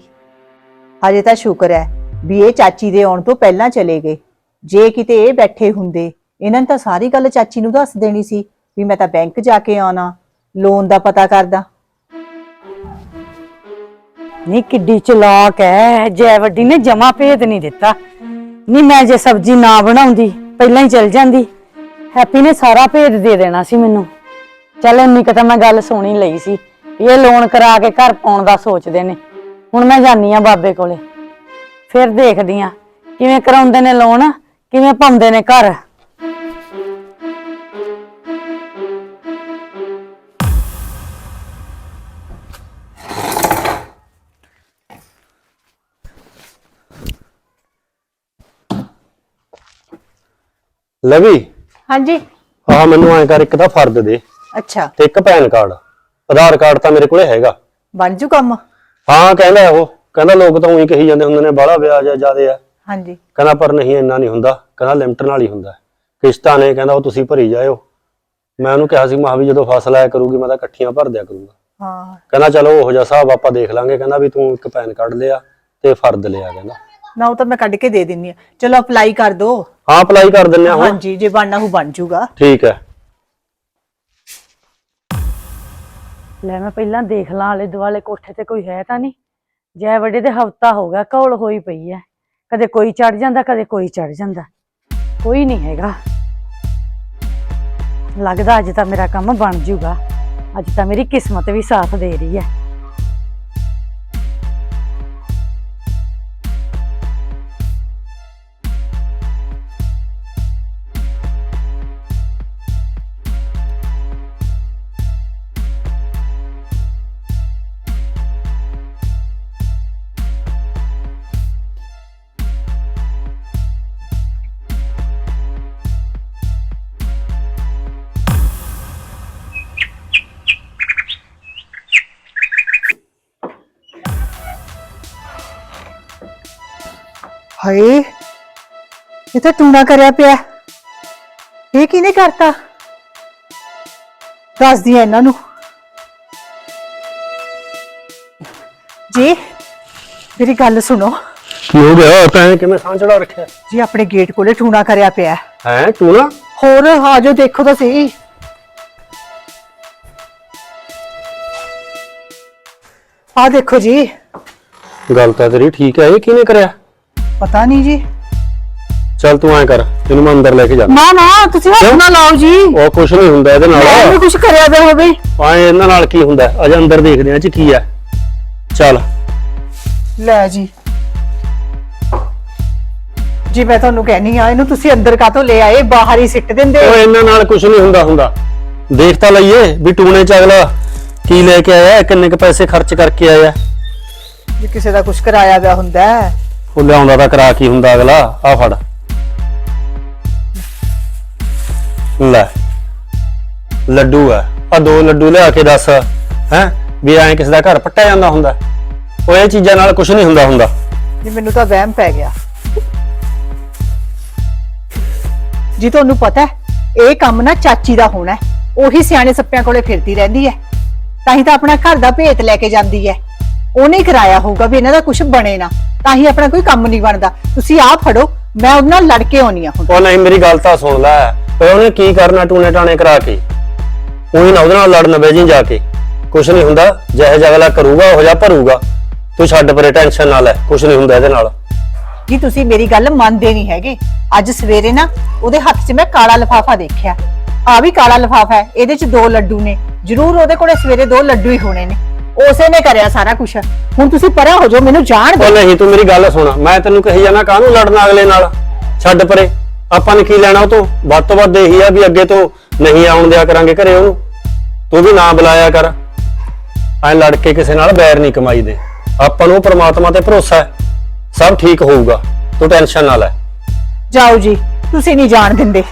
ਹਜੇ ਤਾਂ ਸ਼ੁਕਰ ਹੈ ਵੀ ਇਹ ਚਾਚੀ ਦੇ ਆਉਣ ਤੋਂ ਪਹਿਲਾਂ ਚਲੇ ਗਏ। ਜੇ ਕਿਤੇ ਇਹ ਬੈਠੇ ਹੁੰਦੇ ਇਹਨਾਂ ਨੇ ਤਾਂ ਸਾਰੀ ਗੱਲ ਚਾਚੀ ਨੂੰ ਦੱਸ ਦੇਣੀ ਸੀ ਵੀ ਮੈਂ ਤਾਂ ਬੈਂਕ ਜਾ ਕੇ ਆਉਣਾ ਲੋਨ ਦਾ ਪਤਾ ਕਰਦਾ। ਨਹੀਂ ਕਿੱਡੀ ਚਲਾਕ ਹੈ ਜੈ ਵੱਡੀ ਨੇ ਜਮਾ ਭੇਦ ਨਹੀਂ ਦਿੱਤਾ। ਨਹੀਂ ਮੈਂ ਜੇ ਸਬਜ਼ੀ ਨਾ ਬਣਾਉਂਦੀ, ਪਹਿਲਾਂ ਹੀ ਚਲ ਜਾਂਦੀ। ਹੈਪੀ ਨੇ ਸਾਰਾ ਭੇਦ ਦੇ ਦੇਣਾ ਸੀ ਮੈਨੂੰ। ਚੱਲ ਇੰਨੀ ਕੁ ਤਾਂ ਮੈਂ ਗੱਲ ਸੁਣੀ ਲਈ ਸੀ ਇਹ ਲੋਨ ਕਰਾ ਕੇ ਘਰ ਪਾਉਣ ਦਾ ਸੋਚਦੇ ਨੇ। ਹੁਣ ਮੈਂ ਜਾਨੀ ਆ ਬਾਬੇ ਕੋਲੇ। ਫਿਰ ਦੇਖਦੀ ਆ, ਕਿਵੇਂ ਕਰਾਉਂਦੇ ਨੇ ਲੋਨ ਕਿਵੇਂ ਪਾਉਂਦੇ ਨੇ ਘਰ। ਲਵੀ? ਹਾਂਜੀ। ਹਾਂ ਮੈਨੂੰ ਐਂ ਕਰ ਇੱਕ ਤਾਂ ਫਰਦ ਦੇ। ਅੱਛਾ। ਤੇ ਇੱਕ ਪੈਨ ਕਾਰਡ। ਆਧਾਰ ਕਾਰਡ ਤਾਂ ਮੇਰੇ ਕੋਲੇ ਹੈਗਾ। ਬਣ ਜੂ ਕੰਮ? ਹਾਂ ਕਹਿੰਦਾ ਉਹ। ਕਹਿੰਦਾ ਲੋਕ ਤਾਂ ਉਹੀ ਕਹੀ ਜਾਂਦੇ ਹੁੰਦੇ ਨੇ ਬਾਹਲਾ ਵਿਆਜ ਆ ਜਿਆਦੇ ਆ। ਹਾਂਜੀ। ਕਹਿੰਦਾ ਪਰ ਨਹੀਂ ਇੰਨਾ ਨਹੀਂ ਹੁੰਦਾ। ਕਹਿੰਦਾ ਲਿਮਟ ਨਾਲ ਹੀ ਹੁੰਦਾ। ਕਿਸ਼ਤਾਂ ਨੇ ਕਹਿੰਦਾ ਉਹ ਤੁਸੀਂ ਭਰੀ ਜਾਇਓ। ਮੈਂ ਉਹਨੂੰ ਕਿਹਾ ਸੀ ਮਹਾਂ ਵੀ ਜਦੋਂ ਫਸਲ ਆਇਆ ਕਰੂਗੀ ਮੈਂ ਤਾਂ ਇਕੱਠੀਆਂ ਭਰ ਦਿਆ ਕਰੂੰਗਾ। ਹਾਂ। ਕਹਿੰਦਾ ਚਲੋ ਉਹੋ ਜਿਹਾ ਹਿਸਾਬ ਆਪਾਂ ਦੇਖ ਲਾਂਗੇ। ਕਹਿੰਦਾ ਵੀ ਤੂੰ ਇੱਕ ਪੈਨ ਕਾਰਡ ਲਿਆ ਤੇ ਫਰਦ ਲਿਆ ਕਹਿੰਦਾ। ਨਾ ਉਹ ਤਾਂ ਮੈਂ ਕੱਢ ਕੇ ਦੇ ਦਿੰਨੀ ਆ। ਚਲੋ ਅਪਲਾਈ ਕਰ ਦੋ। ਹਾਂ ਅਪਲਾਈ ਕਰ ਦਿੰਨੇ ਆ ਹੁਣ। ਹਾਂਜੀ ਜੇ ਬਣਨਾ ਹੋ ਬਣ ਜਾਊਗਾ ਠੀਕ ਹੈ। ਲੈ ਮੈਂ ਪਹਿਲਾਂ ਦੇਖ ਲਾਂ ਆਲੇ ਦੁਆਲੇ ਕੋਠੇ ਤੇ ਕੋਈ ਹੈ ਤਾਂ ਨਹੀਂ। ਜੈ ਵੱਡੇ ਦੇ ਹਫਤਾ ਹੋ ਗਿਆ ਕੌਲ ਹੋਈ ਪਈ ਐ ਕਦੇ ਕੋਈ ਚੜ ਜਾਂਦਾ ਕਦੇ ਕੋਈ ਚੜ ਜਾਂਦਾ। ਕੋਈ ਨਹੀਂ ਹੈਗਾ। ਲੱਗਦਾ ਅੱਜ ਤਾਂ ਮੇਰਾ ਕੰਮ ਬਣ ਜੂਗਾ। ਅੱਜ ਤਾਂ ਮੇਰੀ ਕਿਸਮਤ ਵੀ ਸਾਥ ਦੇ ਰਹੀ ਹੈ। ਹਾਏ ਇਹ ਤਾਂ ਟੂਣਾ ਕਰਿਆ ਪਿਆ। ਇਹ ਕਿਹਨੇ ਕਰਤਾ? ਦੱਸਦੀ ਆ ਇਹਨਾਂ ਨੂੰ। ਜੀ ਮੇਰੀ ਗੱਲ ਸੁਣੋ। ਕੀ ਹੋ ਗਿਆ? ਤੈਂ ਕਿਵੇਂ ਸਾਂ ਚੜਾ ਰੱਖਿਆ? ਜੀ ਆਪਣੇ ਗੇਟ ਕੋਲੇ ਟੂਣਾ ਕਰਿਆ ਪਿਆ। ਹੈ ਤੂੰ ਨਾ? ਹੋਰ ਆ ਜਾਓ ਦੇਖੋ ਤਾਂ ਸਹੀ। ਆ ਦੇਖੋ ਜੀ। ਗੱਲ ਤਾਂ ਤੇਰੀ ਠੀਕ ਹੈ ਇਹ ਕਿਹਨੇ ਕਰਿਆ? ਪਤਾ ਨਹੀਂ ਜੀ। ਚੱਲ ਤੂੰ ਐ ਕਰ ਇਹਨੂੰ ਮੈਂ ਅੰਦਰ ਲੈ ਕੇ ਜਾ ਨਾ ਨਾ ਤੁਸੀਂ ਹੱਥ ਨਾ ਲਾਓ ਜੀ। ਉਹ ਕੁਝ ਨਹੀਂ ਹੁੰਦਾ ਇਹਦੇ ਨਾਲ। ਵੀ ਕੁਝ ਕਰਿਆ ਪਿਆ ਹੋਵੇ। ਆਏ ਇਹਨਾਂ ਨਾਲ ਕੀ ਹੁੰਦਾ ਅਜੇ ਅੰਦਰ ਦੇਖਦੇ ਆ ਚ ਕੀ ਹੈ। ਚੱਲ। ਲੈ ਜੀ। ਜੀ ਮੈਂ ਤੁਹਾਨੂੰ ਕਹਿਨੀ ਆ ਇਹਨੂੰ ਤੁਸੀਂ ਅੰਦਰ ਕਾਤੋਂ ਲੈ ਆਏ? ਬਾਹਰ ਹੀ ਸਿੱਟ ਦਿੰਦੇ। ਉਹ ਇਹਨਾਂ ਨਾਲ ਕੁਝ ਨਹੀਂ ਹੁੰਦਾ ਹੁੰਦਾ। ਦੇਖ ਤਾਂ ਲਈਏ ਵੀ ਟੂਣੇ ਚ ਅਗਲਾ ਕੀ ਲੈ ਕੇ ਆਇਆ ਕਿੰਨੇ ਕ ਪੈਸੇ ਖਰਚ ਕਰਕੇ ਆਇਆ। ਜੇ ਕਿਸੇ ਦਾ ਕੁਝ ਕਰਾਇਆ ਪਿਆ ਹੁੰਦਾ। ਹੈ। ਉਹ ਲਿਆਉਂਦਾ ਤਾਂ ਕਰਾ ਕੀ ਹੁੰਦਾ ਅਗਲਾ? ਆ ਫੜ। ਲੈ। ਲੱਡੂ ਆ। ਆ ਦੋ ਲੱਡੂ ਲਿਆ ਕੇ ਦੱਸ, ਹੈ? ਵੀ ਐਂ ਕਿਸੇ ਦਾ ਘਰ ਪੱਟਿਆ ਜਾਂਦਾ ਹੁੰਦਾ। ਉਹ ਇਹ ਚੀਜ਼ਾਂ ਨਾਲ ਕੁਝ ਨਹੀਂ ਹੁੰਦਾ ਹੁੰਦਾ। ਜੀ ਮੈਨੂੰ ਤਾਂ ਵਹਿਮ ਪੈ ਗਿਆ। ਜੀ, ਤੁਹਾਨੂੰ ਪਤਾ ਹੈ, ਇਹ ਕੰਮ ਨਾ ਚਾਚੀ ਦਾ ਹੋਣਾ ਹੈ। ਉਹੀ ਸਿਆਣੇ ਸੱਪਿਆਂ ਕੋਲੇ ਫਿਰਦੀ ਰਹਿੰਦੀ ਹੈ। ਤਾਂ ਹੀ ਤਾਂ ਆਪਣਾ ਘਰ ਦਾ ਭੇਤ ਲੈ ਕੇ ਜਾਂਦੀ ਹੈ। ਉਹਨੇ ਹੀ ਕਰਾਇਆ ਹੋਊਗਾ ਵੀ ਇਹਨਾਂ ਦਾ ਕੁਝ ਬਣੇ ਨਾ। ਤਾਂ ਹੀ ਆਪਣਾ ਕੋਈ ਕੰਮ ਨਹੀਂ ਬਣਦਾ। ਤੁਸੀਂ ਆਹ ਫੜੋ ਮੈਂ ਉਹਦੇ ਨਾਲ ਲੜ ਕੇ ਆਉਣੀ ਆ ਹੁਣ। ਉਹ ਨਹੀਂ ਮੇਰੀ ਗੱਲ ਤਾਂ ਸੁਣ ਲੈ। ਓਏ ਉਹਨੇ ਕੀ ਕਰਨਾ ਟੂਣੇ ਟਾਣੇ ਕਰਾ ਕੇ? ਉਹੀ ਨਾ ਉਹਦੇ ਨਾਲ ਲੜਨ ਬਹਿ ਜੀ ਜਾ ਕੇ। ਕੁਝ ਨਹੀਂ ਹੁੰਦਾ ਜਿਹੇ ਜਗਲਾ ਕਰੂਗਾ ਉਹ ਜਾ ਭਰੂਗਾ। ਤੂੰ ਛੱਡ ਪਰੇ ਟੈਨਸ਼ਨ ਨਾ ਲੈ ਕੁਝ ਨਹੀਂ ਹੁੰਦਾ ਇਹਦੇ ਨਾਲ। ਜੀ ਤੁਸੀਂ ਮੇਰੀ ਗੱਲ ਮੰਨਦੇ ਨਹੀਂ ਹੈਗੇ। ਅੱਜ ਸਵੇਰੇ ਨਾ ਉਹਦੇ ਹੱਥ 'ਚ ਮੈਂ ਕਾਲਾ ਲਫਾਫਾ ਦੇਖਿਆ। ਆ ਵੀ ਕਾਲਾ ਲਫਾਫਾ ਹੈ ਇਹਦੇ 'ਚ ਦੋ ਲੱਡੂ ਨੇ। ਜ਼ਰੂਰ ਉਹਦੇ ਕੋਲੇ ਸਵੇਰੇ ਦੋ ਲੱਡੂ ਹੀ ਹੋਣੇ ਨੇ। ਉਸੇ ਨੇ ਕਰਿਆ ਸਾਰਾ ਕੁਝ ਹੁਣ ਤੁਸੀਂ ਪਰਾਂ ਹੋ ਜਾਓ ਮੈਨੂੰ ਜਾਣ ਦਿਓ। ਉਹ ਨਹੀਂ ਤੂੰ ਮੇਰੀ ਗੱਲ ਸੁਣ। ਮੈਂ ਤੈਨੂੰ ਕਹੀ ਜਾਣਾ ਕਾਹਨੂੰ ਲੜਨਾ ਅਗਲੇ ਨਾਲ? ਛੱਡ ਪਰੇ। ਆਪਾਂ ਨੇ ਕੀ ਲੈਣਾ ਉਹ ਤੋਂ? ਵੱਧ ਤੋਂ ਵੱਧ ਇਹੀ ਆ ਵੀ ਅੱਗੇ ਤੋਂ ਨਹੀਂ ਆਉਣ ਦਿਆ ਕਰਾਂਗੇ ਘਰੇ ਉਹਨੂੰ। ਤੂੰ ਵੀ ਨਾ ਬੁਲਾਇਆ ਕਰ। ਐ ਲੜ ਕੇ ਕਿਸੇ ਨਾਲ ਬੈਰ ਨਹੀਂ ਕਮਾਈ ਦੇ। ਆਪਾਂ ਨੂੰ ਪ੍ਰਮਾਤਮਾ ਤੇ ਭਰੋਸਾ ਹੈ। ਸਭ ਠੀਕ ਹੋਊਗਾ। ਤੂੰ ਟੈਨਸ਼ਨ ਨਾ ਲੈ। ਜਾਓ ਜੀ ਤੁਸੀਂ ਨਹੀਂ ਜਾਣ ਦਿੰਦੇ।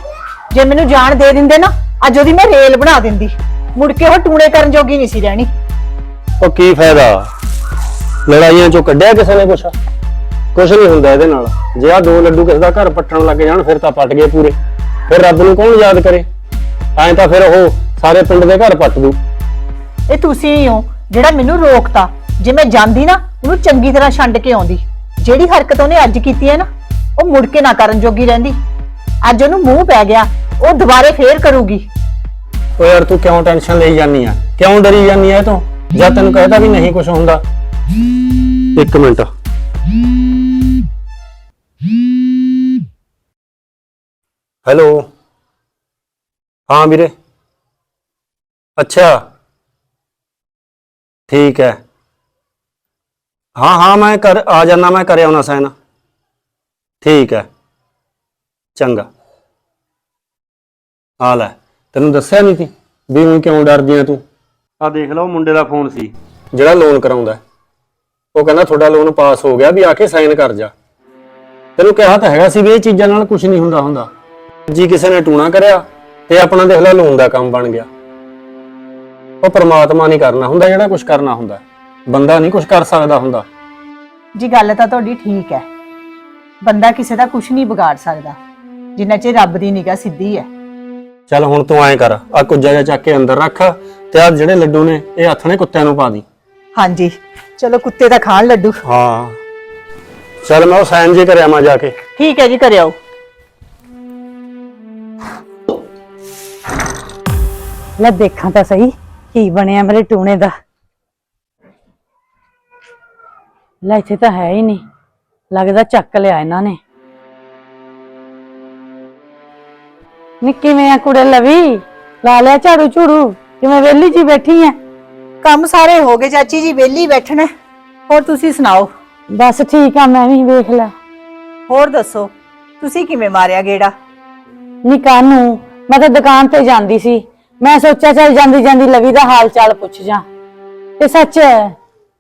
ਜੇ ਮੈਨੂੰ ਜਾਣ ਦੇ ਦਿੰਦੇ ਨਾ ਅੱਜ ਉਹਦੀ ਮੈਂ ਰੇਲ ਬਣਾ ਦਿੰਦੀ। ਮੁੜ ਕੇ ਉਹ ਟੂਣੇ ਕਰਨ ਜੋਗੀ ਨਹੀਂ ਸੀ ਰਹਿਣੀ। ਉਹ ਕੀ ਫਾਇਦਾ? ਲੜਾਈਆਂ ਚੋਂ ਕੱਢਿਆ ਕਿਸੇ ਨੇ ਕੁਛ? ਕੁਛ ਨਹੀਂ ਹੁੰਦਾ ਇਹਦੇ ਨਾਲ। ਜੇ ਆ ਦੋ ਲੱਡੂ ਕਿਸੇ ਦਾ ਘਰ ਪੱਟਣ ਲੱਗ ਜਾਣ ਫਿਰ ਤਾਂ ਪੱਟ ਗਏ ਪੂਰੇ। ਫਿਰ ਰੱਬ ਨੂੰ ਕੌਣ ਯਾਦ ਕਰੇ? ਐਂ ਤਾਂ ਫਿਰ ਉਹ ਸਾਰੇ ਪਿੰਡ ਦੇ ਘਰ ਪੱਟ ਦੂ। ਇਹ ਤੁਸੀਂ ਹੀ ਹੋ ਜਿਹੜਾ ਮੈਨੂੰ ਰੋਕਤਾ। ਜੇ ਮੈਂ ਜਾਂਦੀ ਨਾ ਉਹਨੂੰ ਚੰਗੀ ਤਰ੍ਹਾਂ ਛੰਡ ਕੇ ਆਉਂਦੀ। ਜਿਹੜੀ ਹਰਕਤ ਉਹਨੇ ਅੱਜ ਕੀਤੀ ਹੈ ਨਾ ਉਹ ਮੁੜ ਕੇ ਨਾ ਕਰਨ ਜੋਗੀ ਰਹਿੰਦੀ। ਅੱਜ ਉਹਨੂੰ ਮੂੰਹ ਪੈ ਗਿਆ ਉਹ ਦੁਬਾਰੇ ਫੇਰ ਕਰੂਗੀ। ਓ ਯਾਰ ਤੂੰ ਕਿਉਂ ਟੈਨਸ਼ਨ ਲਈ ਜਾਂਦੀ ਆ? ਕਿਉਂ ਡਰੀ ਜਾਂਦੀ ਆ ਇਹ ਤੋਂ? ਜਾਂ ਤੈਨੂੰ ਕਹਿਦਾ ਵੀ ਨਹੀਂ ਕੁਝ ਹੁੰਦਾ। ਇੱਕ ਮਿੰਟ। ਹੈਲੋ। ਹਾਂ ਵੀਰੇ। ਅੱਛਾ। ਠੀਕ ਹੈ। ਹਾਂ ਹਾਂ, ਮੈਂ ਕਰ ਆ ਜਾਣਾ ਮੈਂ ਕਰ ਆਉਣਾ ਸੈਨ ਠੀਕ ਹੈ। ਚੰਗਾ। ਆ ਲੈ। ਤੈਨੂੰ ਦੱਸਿਆ ਨਹੀਂ ਸੀ ਵੀ ਹੁਣ ਕਿਉਂ ਡਰਦੀ ਆ ਤੂੰ? ਆ ਦੇਖ ਲਓ ਮੁੰਡੇ ਦਾ ਫੋਨ ਸੀ। ਜਿਹੜਾ ਲੋਨ ਕਰਾਉਂਦਾ ਹੈ। ਉਹ ਕਹਿੰਦਾ ਤੁਹਾਡਾ ਲੋਨ ਪਾਸ ਹੋ ਗਿਆ ਵੀ ਆ ਕੇ ਸਾਈਨ ਕਰ ਜਾ। ਤੈਨੂੰ ਕਿਹਾ ਤਾਂ ਹੈਗਾ ਸੀ ਵੀ ਇਹ ਚੀਜ਼ਾਂ ਨਾਲ ਕੁਝ ਨਹੀਂ ਹੁੰਦਾ ਹੁੰਦਾ। ਜੀ ਕਿਸੇ ਨੇ ਟੂਣਾ ਕਰਿਆ ਤੇ ਆਪਣਾ ਦੇਖ ਲੈ ਲੋਨ ਦਾ ਕੰਮ ਬਣ ਗਿਆ। ਉਹ ਪ੍ਰਮਾਤਮਾ ਨਹੀਂ ਕਰਨਾ ਹੁੰਦਾ ਜਿਹੜਾ ਕੁਝ ਕਰਨਾ ਹੁੰਦਾ। ਬੰਦਾ ਨਹੀਂ ਕੁਝ ਕਰ ਸਕਦਾ ਹੁੰਦਾ। ਜੀ ਗੱਲ ਤਾਂ ਤੁਹਾਡੀ ਠੀਕ ਹੈ। ਬੰਦਾ ਕਿਸੇ ਦਾ ਕੁਝ ਨਹੀਂ ਵਿਗਾੜ ਸਕਦਾ। ਜਿੰਨਾ ਚਿਰ ਰੱਬ ਦੀ ਨਿਗਾਹ ਸਿੱਧੀ ਹੈ। ਚੱਲ ਹੁਣ ਤੂੰ ਐਂ ਕਰ ਆ ਕੁੱਜਾ ਜਿਹਾ ਚੱਕ ਕੇ ਅੰਦਰ ਰੱਖ ਤੇ ਆ ਜਿਹੜੇ ਲੱਡੂ ਨੇ ਇਹ ਹੱਥ ਨੇ ਕੁੱਤਿਆਂ ਨੂੰ ਪਾ ਦੀ। ਹਾਂਜੀ ਚਲੋ ਕੁੱਤੇ ਤਾਂ ਖਾਣ ਲੱਡੂ। ਹਾਂ। ਚੱਲ ਮੈਂ ਉਹ ਸਾਈਨ ਜੇ ਕਰਿਆ ਮਾ ਜਾ ਕੇ। ਠੀਕ ਹੈ ਜੀ ਕਰਿਓ ਲੈ ਦੇਖਾਂ ਤਾਂ ਸਹੀ ਕੀ ਬਣਿਆ ਮੇਰੇ ਟੂਣੇ ਦਾ। ਲੈ ਇੱਥੇ ਤਾਂ ਹੈ ਹੀ ਨਹੀਂ। ਲੱਗਦਾ ਚੱਕ ਲਿਆ ਇਹਨਾਂ ਨੇ। ਨੀ ਕਿਵੇਂ ਆ ਕੁੜੇ ਲਵੀ? ਲਾ ਲਿਆ ਝਾੜੂ ਝੂੜੂ ਕਿਵੇਂ ਵਿਹਲੀ ਜੀ ਬੈਠੀ ਐ? ਕੰਮ ਸਾਰੇ ਹੋ ਗਏ ਚਾਚੀ ਜੀ ਵਿਹਲੀ ਬੈਠਣਾ। ਹੋਰ ਤੁਸੀਂ ਸੁਣਾਓ? ਬਸ ਠੀਕ ਆ ਮੈਂ ਵੀ ਵੇਖ ਲਿਆ ਹੋਰ ਦੱਸੋ ਤੁਸੀਂ ਕਿਵੇਂ ਮਾਰਿਆ ਗੇੜਾ? ਨੀ ਕਾਨੂੰ ਮੈਂ ਤਾਂ ਦੁਕਾਨ ਤੇ ਜਾਂਦੀ ਸੀ। ਮੈਂ ਸੋਚਿਆ ਚੱਲ ਜਾਂਦੀ ਜਾਂਦੀ ਲਵੀ ਦਾ ਹਾਲ ਚਾਲ ਪੁੱਛ ਜਾ। ਤੇ ਸੱਚ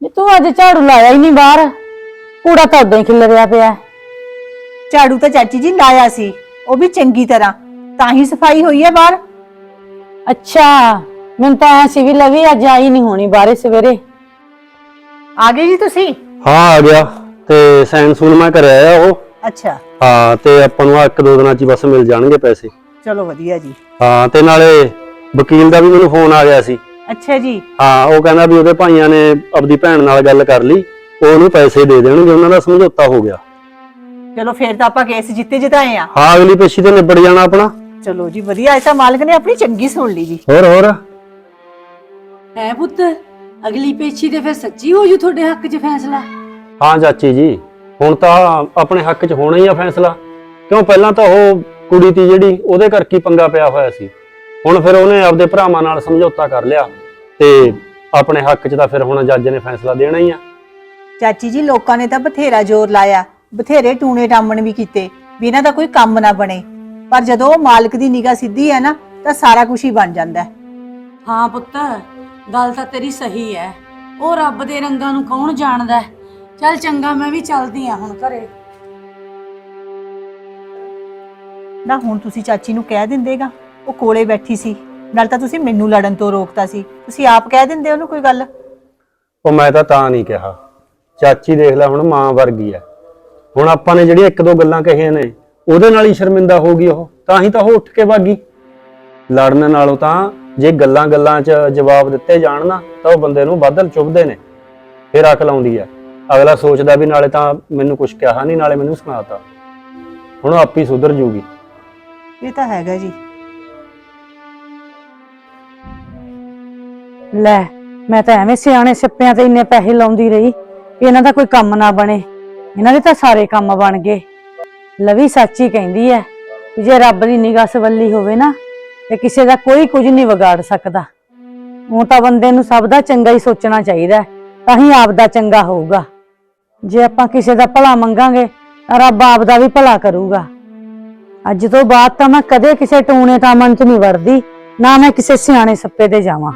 ਨੀ ਤੂੰ ਅੱਜ ਝਾੜੂ ਲਾਇਆ ਹੀ ਨਹੀਂ ਬਾਹਰ। ਕੂੜਾ ਤਾਂ ਉਦਾਂ ਹੀ ਖਿਲਰਿਆ ਪਿਆ। ਝਾੜੂ ਤਾਂ ਚਾਚੀ ਜੀ ਲਾਇਆ ਸੀ ਉਹ ਵੀ ਚੰਗੀ ਤਰ੍ਹਾਂ। ਤਾਂ ਹੀ ਸਫ਼ਾਈ ਹੋਈ ਹੈ ਬਾਹਰ? ਅੱਛਾ ਮੈਨੂੰ ਤਾਂ ਐ ਸੀ ਵੀ ਲਵੀ ਅੱਜ ਆਈ ਨਹੀਂ ਹੋਣੀ ਬਾਰੇ ਸਵੇਰੇ। ਆ ਗਏ ਜੀ ਤੁਸੀਂ? ਹਾਂ ਆ ਗਿਆ। ਤੇ ਸੂਨ ਮੈਂ ਕਰਿਆ ਆ ਉਹ। ਅੱਛਾ। ਹਾਂ ਤੇ ਆਪਾਂ ਨੂੰ ਆਹ ਇੱਕ ਦੋ ਦਿਨਾਂ ਚ ਹੀ ਬਸ ਮਿਲ ਜਾਣਗੇ ਪੈਸੇ। ਚਲੋ ਵਧੀਆ ਜੀ। ਹਾਂ ਤੇ ਨਾਲੇ ਵਕੀਲ ਦਾ ਵੀ ਮੈਨੂੰ ਫੋਨ ਆ ਗਿਆ ਸੀ। ਅੱਛਾ ਜੀ। ਹਾਂ ਉਹ ਕਹਿੰਦਾ ਵੀ ਉਹਦੇ ਭਾਈਆਂ ਨੇ ਆਪਦੀ ਭੈਣ ਨਾਲ ਗੱਲ ਕਰ ਲਈ। ਉਹ ਉਹਨੂੰ ਪੈਸੇ ਦੇ ਦੇਣਗੇ ਉਹਨਾਂ ਦਾ ਸਮਝੌਤਾ ਹੋ ਗਿਆ। ਚਲੋ ਫੇਰ ਤਾਂ ਆਪਾਂ ਕੇਸ ਜਿੱਤੇ ਜਿਤਾਏ ਆ। ਹਾਂ ਅਗਲੀ ਪੇਸ਼ੀ ਤੇ ਨਿਬੜ ਜਾਣਾ ਆਪਣਾ। ਚਲੋ ਜੀ ਵਧੀਆ ਐਸਾ ਮਾਲਕ ਨੇ ਆਪਣੀ ਚੰਗੀ ਸੁਣ ਲਈ ਜੀ। ਹੋਰ ਹੋਰ? ਹੈ ਪੁੱਤ ਅਗਲੀ ਪੇਛੀ ਤੇ ਫਿਰ ਸੱਚੀ ਹੋ ਜੂ ਤੁਹਾਡੇ ਹੱਕ 'ਚ ਫੈਸਲਾ? ਹਾਂ ਚਾਚੀ ਜੀ ਹੁਣ ਤਾਂ ਆਪਣੇ ਹੱਕ 'ਚ ਹੋਣਾ ਹੀ ਆ ਫੈਸਲਾ। ਕਿਉਂ ਪਹਿਲਾਂ ਤਾਂ ਉਹ ਕੁੜੀ ਤੀ ਜਿਹੜੀ ਉਹਦੇ ਕਰਕੇ ਹੀ ਪੰਗਾ ਪਿਆ ਹੋਇਆ ਸੀ। ਹੁਣ ਫਿਰ ਉਹਨੇ ਆਪਦੇ ਭਰਾਵਾਂ ਨਾਲ ਸਮਝੌਤਾ ਕਰ ਲਿਆ ਤੇ ਆਪਣੇ ਹੱਕ 'ਚ ਤਾਂ ਫਿਰ ਹੁਣ ਜੱਜ ਨੇ ਫੈਸਲਾ ਦੇਣਾ ਹੀ ਆ। ਚਾਚੀ ਜੀ ਲੋਕਾਂ ਨੇ ਤਾਂ ਬਥੇਰਾ ਜ਼ੋਰ ਲਾਇਆ। ਬਥੇਰੇ ਟੂਣੇ ਟਾਮਣ ਵੀ ਕੀਤੇ ਵੀ ਇਹਨਾਂ ਦਾ ਕੋਈ ਕੰਮ ਨਾ ਬਣੇ। ਪਰ ਜਦੋਂ ਉਹ ਮਾਲਕ ਦੀ ਨਿਗਾਹ ਸਿੱਧੀ ਹੈ ਨਾ ਤਾਂ ਸਾਰਾ ਕੁਝ ਹੀ ਬਣ ਜਾਂਦਾ ਹੈ। ਹਾਂ ਪੁੱਤ ਗੱਲ ਤਾਂ ਤੇਰੀ ਸਹੀ ਹੈ। ਉਹ ਰੱਬ ਦੇ ਰੰਗਾਂ ਨੂੰ ਕੌਣ ਜਾਣਦਾ ਹੈ? ਚੱਲ ਚੰਗਾ ਮੈਂ ਵੀ ਚੱਲਦੀ ਆ ਹੁਣ ਘਰੇ। ਨਾ ਹੁਣ ਤੁਸੀਂ ਚਾਚੀ ਨੂੰ ਕਹਿ ਦਿੰਦੇਗਾ ਉਹ ਕੋਲੇ ਬੈਠੀ ਸੀ। ਨਾਲ ਤਾਂ ਤੁਸੀਂ ਮੈਨੂੰ ਲੜਨ ਤੋਂ ਰੋਕਤਾ ਸੀ। ਤੁਸੀਂ ਆਪ ਕਹਿ ਦਿੰਦੇ ਉਹਨੂੰ ਕੋਈ ਗੱਲ? ਉਹ ਮੈਂ ਤਾਂ ਤਾਂ ਨਹੀਂ ਕਿਹਾ। ਚਾਚੀ ਦੇਖ ਲੈ ਹੁਣ ਮਾਂ ਵਰਗੀ ਆ ਹੁਣ ਆਪਾਂ ਨੇ ਜਿਹੜੀਆਂ ਇੱਕ ਦੋ ਗੱਲਾਂ ਕਹੀਆਂ ਨੇ ਉਹਦੇ ਨਾਲ ਹੀ ਸ਼ਰਮਿੰਦਾ ਹੋ ਗਈ ਉਹ, ਤਾਂ ਹੀ ਤਾਂ ਉਹ ਉੱਠ ਕੇ ਭਾਗੀ ਲੜਨ ਨਾਲੋਂ ਤਾਂ ਜੇ ਗੱਲਾਂ ਗੱਲਾਂ 'ਚ ਜਵਾਬ ਦਿੱਤੇ ਜਾਣ ਨਾ, ਤਾਂ ਉਹ ਬੰਦੇ ਨੂੰ ਬਾਦਲ ਚੁੱਭਦੇ ਨੇ। ਫਿਰ ਅਕਲ ਆਉਂਦੀ ਆ। ਅਗਲਾ ਸੋਚਦਾ ਵੀ ਨਾਲੇ ਤਾਂ ਮੈਨੂੰ ਕੁਝ ਕਿਹਾ ਨਹੀਂ ਨਾਲੇ ਮੈਨੂੰ ਸੁਣਾਤਾ। ਹੁਣ ਆਪ ਹੀ ਸੁਧਰ ਜੂਗੀ। ਇਹ ਤਾਂ ਹੈਗਾ ਜੀ। ਲੈ, ਮੈਂ ਤਾਂ ਐਵੇਂ ਸਿਆਣੇ ਸਿੱਪਿਆਂ ਤੇ ਇੰਨੇ ਪੈਸੇ ਲਾਉਂਦੀ ਰਹੀ ਕਿ ਇਹਨਾਂ ਦਾ ਕੋਈ ਕੰਮ ਨਾ ਬਣੇ। ਇਹਨਾਂ ਦੇ ਤਾਂ ਸਾਰੇ ਕੰਮ ਬਣ ਗਏ। ਲਵੀ ਸੱਚੀ ਕਹਿੰਦੀ ਐ ਕਿ ਜੇ ਰੱਬ ਦੀ ਨਿਗਾਹ ਸਵੱਲੀ ਹੋਵੇ ਨਾ, ਤੇ ਕਿਸੇ ਦਾ ਕੋਈ ਕੁਝ ਨਹੀਂ ਵਿਗਾੜ ਸਕਦਾ। ਉਹ ਤਾਂ ਬੰਦੇ ਨੂੰ ਸਭ ਦਾ ਚੰਗਾ ਹੀ ਸੋਚਣਾ ਚਾਹੀਦਾ ਤਾਂ ਹੀ ਆਪ ਦਾ ਚੰਗਾ ਹੋਊਗਾ। ਜੇ ਆਪਾਂ ਕਿਸੇ ਦਾ ਭਲਾ ਮੰਗਾਂਗੇ, ਤਾਂ ਰੱਬ ਆਪ ਦਾ ਵੀ ਭਲਾ ਕਰੂਗਾ। ਅੱਜ ਤੋਂ ਬਾਅਦ ਤਾਂ ਮੈਂ ਕਦੇ ਕਿਸੇ ਟੂਣੇ ਟਾਮਣ ਚ ਨਹੀਂ ਵੜਦੀ, ਨਾ ਮੈਂ ਕਿਸੇ ਸਿਆਣੇ ਸੱਪੇ ਤੇ ਜਾਵਾਂ।